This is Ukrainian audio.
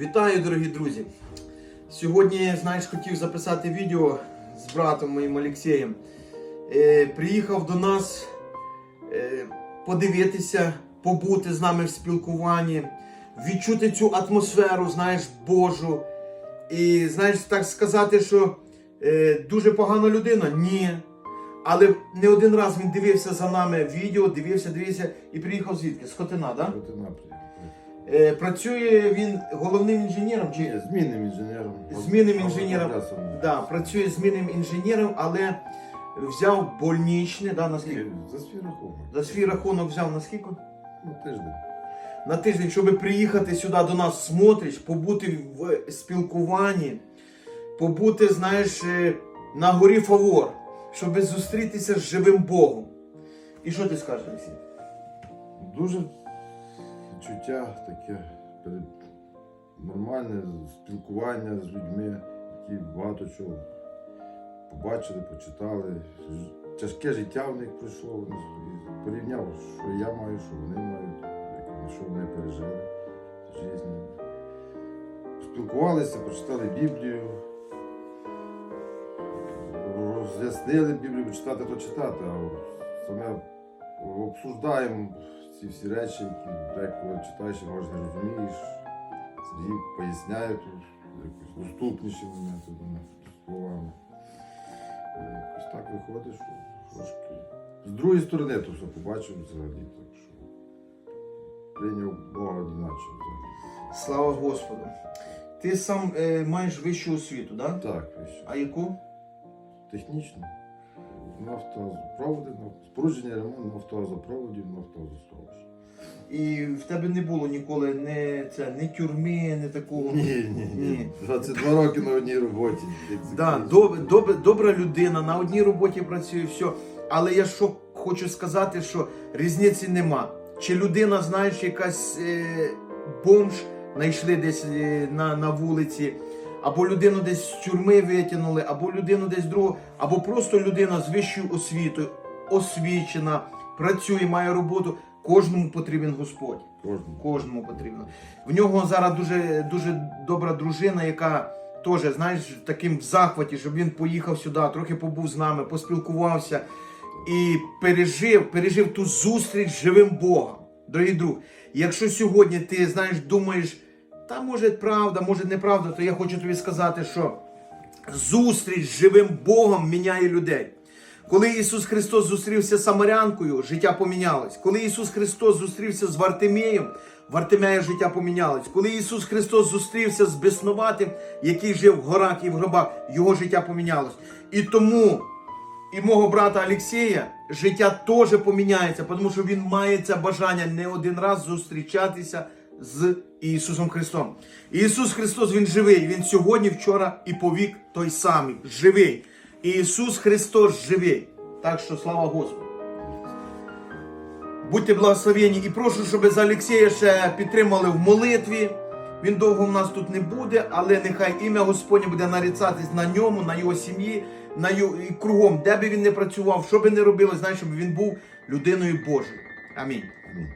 Вітаю, дорогі друзі! Сьогодні, знаєш, хотів записати відео з братом моїм Олексієм. Е, приїхав до нас е, подивитися, побути з нами в спілкуванні, відчути цю атмосферу, знаєш, Божу. І знаєш, так сказати, що е, дуже погана людина? Ні. Але не один раз він дивився за нами відео, дивився, дивився і приїхав звідки? З Хотина, так? Да? Проти напрямку. Е, працює він головним інженером чи Ні, змінним інженером. Змінним інженером. Да, працює змінним інженером, але взяв больничне, да, на скільки? За свій рахунок. За свій рахунок взяв на скільки? Ну, тиждень. На тиждень, щоб приїхати сюди до нас смотриш, побути в спілкуванні, побути, знаєш, е, на горі Фавор, щоб зустрітися з живим Богом. І що ти скажеш, Олексій? Дуже відчуття таке нормальне спілкування з людьми, які багато чого побачили, почитали. Тяжке життя в них пройшло. Порівняв, що я маю, що вони мають, що вони пережили в житті. Спілкувалися, прочитали Біблію. Роз'яснили Біблію, читати, то читати, а саме обсуждаємо ці всі речі, які деколи читаєш і може не розумієш. Сергій поясняє тут якось доступнішими методами, словами. І якось так виходить, що трошки. З другої сторони то все побачив взагалі, так що прийняв Бога взагалі. Слава Господу! Ти сам е, маєш вищу освіту, да? Так, що. А яку? Технічно. Нафтозапроводи, на- спорудження ремонт нафтозапроводів, нафтозасховищ. І в тебе не було ніколи не, це, не тюрми, не такого. Ні, Ні. ні. 22 роки на одній роботі. Да, доб, доб, добра людина, на одній роботі працює, все. Але я що хочу сказати, що різниці нема. Чи людина, знаєш, якась е, бомж знайшли десь е, на, на вулиці, або людину десь з тюрми витягнули, або людину десь другу, або просто людина з вищою освітою, освічена, працює, має роботу. Кожному потрібен Господь. Кожному. Кожному потрібно. В нього зараз дуже, дуже добра дружина, яка теж, знаєш, таким в захваті, щоб він поїхав сюди, трохи побув з нами, поспілкувався і пережив, пережив ту зустріч з живим Богом. Дорогі друг, якщо сьогодні ти знаєш, думаєш, та може правда, може неправда, то я хочу тобі сказати, що зустріч з живим Богом міняє людей. Коли Ісус Христос зустрівся з Самарянкою, життя помінялось. Коли Ісус Христос зустрівся з Вартимієм, Вартимея життя помінялось. Коли Ісус Христос зустрівся з Бесноватим, який жив в горах і в гробах, його життя помінялось. І тому і мого брата Олексія життя теж поміняється, тому що він має це бажання не один раз зустрічатися з Ісусом Христом. Ісус Христос Він живий, Він сьогодні, вчора і повік той самий, живий. Ісус Христос живий. Так що слава Господу. Будьте благословені і прошу, щоб за Олексія ще підтримали в молитві. Він довго в нас тут не буде, але нехай ім'я Господнє буде нарицатись на ньому, на його сім'ї, на його і кругом, де би він не працював, що би не робили, знай, щоб він був людиною Божою. Амінь. Амінь.